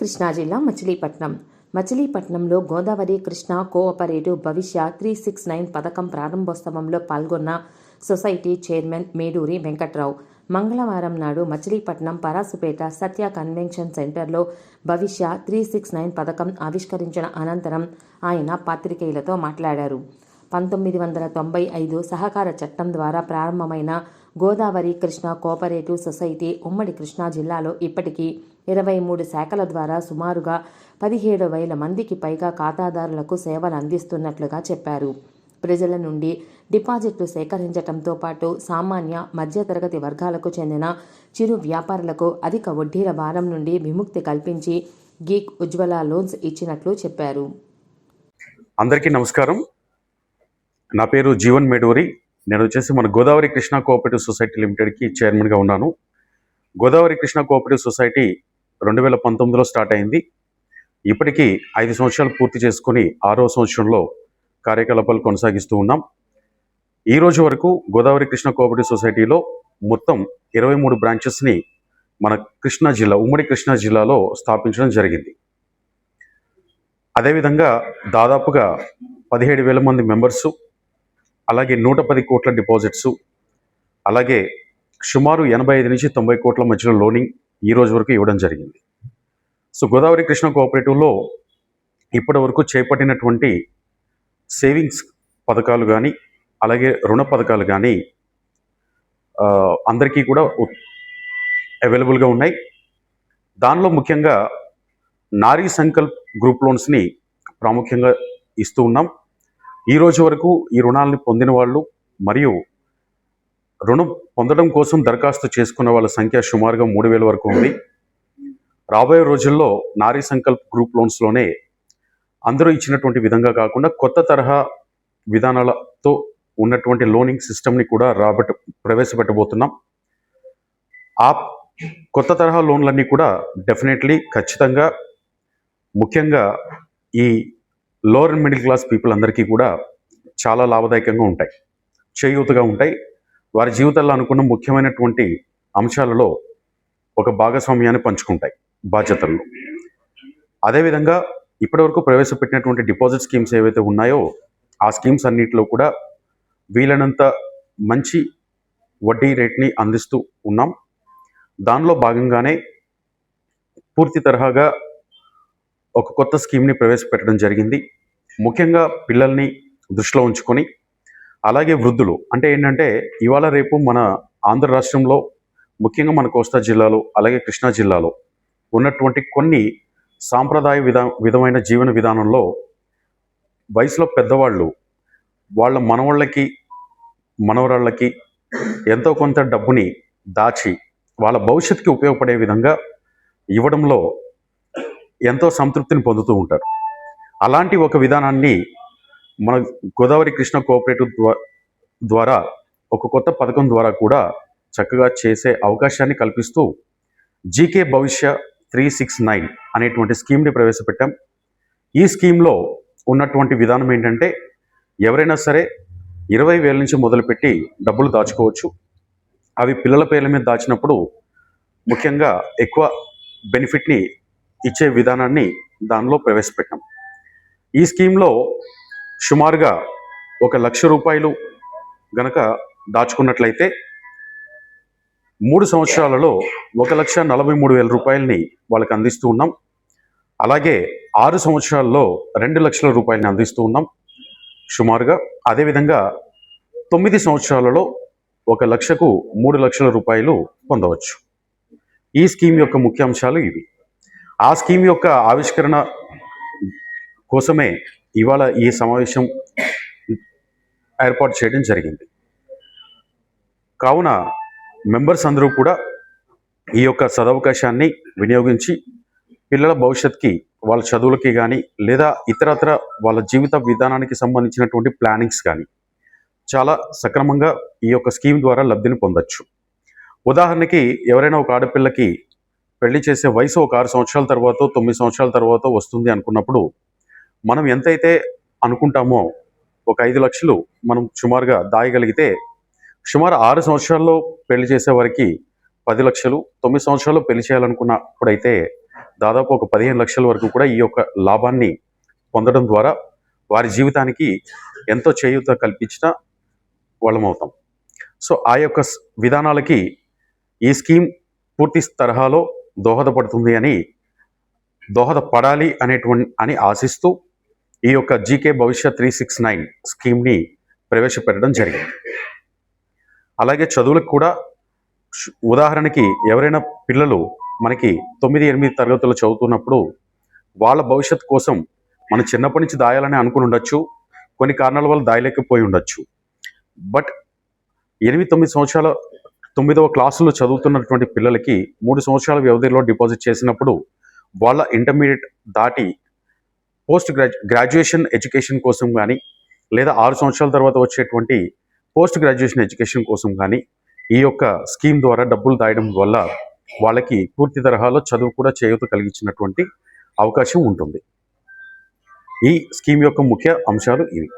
కృష్ణా జిల్లా మచిలీపట్నం. మచిలీపట్నంలో Godavari Krishna cooperative Bhavishya three six nine పథకం ప్రారంభోత్సవంలో పాల్గొన్న సొసైటీ చైర్మన్ మేడూరి వెంకట్రావు. మంగళవారం నాడు మచిలీపట్నం పరాసుపేట సత్య కన్వెన్షన్ సెంటర్లో భవిష్య త్రీ సిక్స్ నైన్ పథకం ఆవిష్కరించిన అనంతరం ఆయన పాత్రికేయులతో మాట్లాడారు. పంతొమ్మిది వందల తొంభై ఐదు సహకార చట్టం ద్వారా ప్రారంభమైన గోదావరి కృష్ణ కోఆపరేటివ్ సొసైటీ ఉమ్మడి కృష్ణా జిల్లాలో ఇప్పటికీ ఇరవై మూడు శాఖల ద్వారా సుమారుగా పదిహేడు వేల మందికి పైగా ఖాతాదారులకు సేవలు అందిస్తున్నట్లుగా చెప్పారు. ప్రజల నుండి డిపాజిట్లు సేకరించడంతో పాటు సామాన్య మధ్యతరగతి వర్గాలకు చెందిన చిరు వ్యాపారులకు అధిక వడ్డీల భారం నుండి విముక్తి కల్పించి గీక్ ఉజ్వల లోన్స్ ఇచ్చినట్లు చెప్పారు. అందరికీ నమస్కారం. నా పేరు జీవన్ మేడూరి. నేను వచ్చేసి మన గోదావరి కృష్ణా కోఆపరేటివ్ సొసైటీ లిమిటెడ్కి చైర్మన్గా ఉన్నాను. గోదావరి కృష్ణా కోఆపరేటివ్ సొసైటీ రెండు వేల పంతొమ్మిదిలో స్టార్ట్ అయింది. ఇప్పటికీ ఐదు సంవత్సరాలు పూర్తి చేసుకుని ఆరో సంవత్సరంలో కార్యకలాపాలు కొనసాగిస్తూ ఉన్నాం. ఈ రోజు వరకు గోదావరి కృష్ణ కోఆపరేటివ్ సొసైటీలో మొత్తం ఇరవై మూడు బ్రాంచెస్ని మన కృష్ణా జిల్లా ఉమ్మడి కృష్ణా జిల్లాలో స్థాపించడం జరిగింది. అదేవిధంగా దాదాపుగా పదిహేడు వేల మంది మెంబర్సు అలాగే నూట పది కోట్ల డిపాజిట్స్ అలాగే సుమారు ఎనభై ఐదు నుంచి తొంభై కోట్ల మధ్యలో లోనింగ్ ఈ రోజు వరకు ఇవ్వడం జరిగింది. సో గోదావరి కృష్ణ కోఆపరేటివ్లో ఇప్పటి వరకు చేపట్టినటువంటి సేవింగ్స్ పథకాలు కానీ అలాగే రుణ పథకాలు కానీ అందరికీ కూడా అవైలబుల్గా ఉన్నాయి. దానిలో ముఖ్యంగా నారీ సంకల్ప్ గ్రూప్ లోన్స్ని ప్రాముఖ్యంగా ఇస్తూ ఉన్నాం. ఈ రోజు వరకు ఈ రుణాలని పొందిన వాళ్ళు మరియు రుణం పొందడం కోసం దరఖాస్తు చేసుకున్న వాళ్ళ సంఖ్య సుమారుగా మూడు వేల వరకు ఉంది. రాబోయే రోజుల్లో నారీ సంకల్ప్ గ్రూప్ లోన్స్లోనే అందరూ ఇచ్చినటువంటి విధంగా కాకుండా కొత్త తరహా విధానాలతో ఉన్నటువంటి లోనింగ్ సిస్టమ్ని కూడా రాబట్ట ప్రవేశపెట్టబోతున్నాం. ఆ కొత్త తరహా లోన్లన్నీ కూడా డెఫినెట్లీ ఖచ్చితంగా ముఖ్యంగా ఈ lower and middle class people అందరికీ కూడా చాలా లాభదాయకంగా ఉంటాయి. చేయూతగా ఉంటాయి. వారి జీవితాల్లో అనుకున్న ముఖ్యమైనటువంటి అంశాలలో ఒక భాగస్వామ్యాన్ని పంచుకుంటాయి బాధ్యతల్లో అదేవిధంగా ఇప్పటివరకు ప్రవేశపెట్టినటువంటి డిపాజిట్ స్కీమ్స్ ఏవైతే ఉన్నాయో ఆ స్కీమ్స్ అన్నిటిలో కూడా వీలైనంత మంచి వడ్డీ రేట్ని అందిస్తూ ఉన్నాం. దానిలో భాగంగానే పూర్తి తరహాగా ఒక కొత్త స్కీమ్ని ప్రవేశపెట్టడం జరిగింది. ముఖ్యంగా పిల్లల్ని దృష్టిలో ఉంచుకొని అలాగే వృద్ధులు. అంటే ఏంటంటే ఇవాళ రేపు మన ఆంధ్ర రాష్ట్రంలో ముఖ్యంగా మన కోస్తా జిల్లాలో అలాగే కృష్ణా జిల్లాలో ఉన్నటువంటి కొన్ని సాంప్రదాయ విధా విధమైన జీవన విధానంలో వయసులో పెద్దవాళ్ళు వాళ్ళ మనవాళ్ళకి మనవరాళ్ళకి ఎంతో కొంత డబ్బుని దాచి వాళ్ళ భవిష్యత్తుకి ఉపయోగపడే విధంగా ఇవ్వడంలో ఎంతో సంతృప్తిని పొందుతూ ఉంటారు. అలాంటి ఒక విధానాన్ని మన గోదావరి కృష్ణ కోఆపరేటివ్ ద్వారా ఒక కొత్త పథకం ద్వారా కూడా చక్కగా చేసే అవకాశాన్ని కల్పిస్తూ G K Bhavishya three six nine అనేటువంటి స్కీమ్ని ప్రవేశపెట్టాం. ఈ స్కీమ్లో ఉన్నటువంటి విధానం ఏంటంటే ఎవరైనా సరే ఇరవై వేల నుంచి మొదలుపెట్టి డబ్బులు దాచుకోవచ్చు. అవి పిల్లల పేర్ల మీద దాచినప్పుడు ముఖ్యంగా ఎక్కువ బెనిఫిట్ని ఇచ్చే విధానాన్ని దానిలో ప్రవేశపెట్టాం. ఈ స్కీమ్లో సుమారుగా ఒక లక్ష రూపాయలు గనక దాచుకున్నట్లయితే మూడు సంవత్సరాలలో ఒక లక్ష నలభై మూడు వేల రూపాయలని వాళ్ళకి అందిస్తూ ఉన్నాం. అలాగే ఆరు సంవత్సరాల్లో రెండు లక్షల రూపాయలని అందిస్తూ ఉన్నాం. సుమారుగా అదేవిధంగా తొమ్మిది సంవత్సరాలలో ఒక లక్షకు మూడు లక్షల రూపాయలు పొందవచ్చు. ఈ స్కీమ్ యొక్క ముఖ్యాంశాలు ఇవి. ఆ స్కీమ్ యొక్క ఆవిష్కరణ కోసమే ఇవాళ ఈ సమావేశం ఏర్పాటు చేయడం జరిగింది. కావున మెంబర్స్ అందరూ కూడా ఈ యొక్క సదవకాశాన్ని వినియోగించి పిల్లల భవిష్యత్కి వాళ్ళ చదువులకి కానీ లేదా ఇతరత్ర వాళ్ళ జీవిత విధానానికి సంబంధించినటువంటి ప్లానింగ్స్ కానీ చాలా సక్రమంగా ఈ యొక్క స్కీమ్ ద్వారా లబ్ధిని పొందొచ్చు. ఉదాహరణకి ఎవరైనా ఒక ఆడపిల్లకి పెళ్ళి చేసే వయసు ఒక ఆరు సంవత్సరాల తర్వాత తొమ్మిది సంవత్సరాల తర్వాత వస్తుంది అనుకున్నప్పుడు మనం ఎంతైతే అనుకుంటామో ఒక ఐదు లక్షలు మనం సుమారుగా దాయగలిగితే సుమారు ఆరు సంవత్సరాల్లో పెళ్ళి చేసే వారికి పది లక్షలు తొమ్మిది సంవత్సరాల్లో పెళ్ళి చేయాలనుకున్నప్పుడైతే దాదాపు ఒక పదిహేను లక్షల వరకు కూడా ఈ యొక్క లాభాన్ని పొందడం ద్వారా వారి జీవితానికి ఎంతో చేయూత కల్పించిన వాళ్ళమవుతాం. సో ఆ యొక్క విధానాలకి ఈ స్కీమ్ పూర్తి తరహాలో దోహదపడుతుంది అని దోహదపడాలి అనేటువంటి అని ఆశిస్తూ ఈ యొక్క జీకే భవిష్యత్ త్రీ సిక్స్ నైన్ స్కీమ్ని ప్రవేశపెట్టడం జరిగింది. అలాగే చదువులకు కూడా ఉదాహరణకి ఎవరైనా పిల్లలు మనకి తొమ్మిది ఎనిమిది తరగతులు చదువుతున్నప్పుడు వాళ్ళ భవిష్యత్ కోసం మనం చిన్నప్పటి నుంచి దాయాలని అనుకుని ఉండొచ్చు. కొన్ని కారణాల వల్ల దాయలేకపోయి ఉండొచ్చు. బట్ ఎనిమిది తొమ్మిది సంవత్సరాల తొమ్మిదవ క్లాసులో చదువుతున్నటువంటి పిల్లలకి మూడు సంవత్సరాల వ్యవధిలో డిపాజిట్ చేసినప్పుడు వాళ్ళ ఇంటర్మీడియట్ దాటి పోస్ట్ గ్రాడ్యు గ్రాడ్యుయేషన్ ఎడ్యుకేషన్ కోసం కానీ లేదా ఆరు సంవత్సరాల తర్వాత వచ్చేటువంటి పోస్ట్ గ్రాడ్యుయేషన్ ఎడ్యుకేషన్ కోసం కానీ ఈ యొక్క స్కీమ్ ద్వారా డబ్బులు దాయడం వల్ల వాళ్ళకి పూర్తి తరహాలో చదువు కూడా చేయూత కలిగించినటువంటి అవకాశం ఉంటుంది. ఈ స్కీమ్ యొక్క ముఖ్య అంశాలు ఇవి.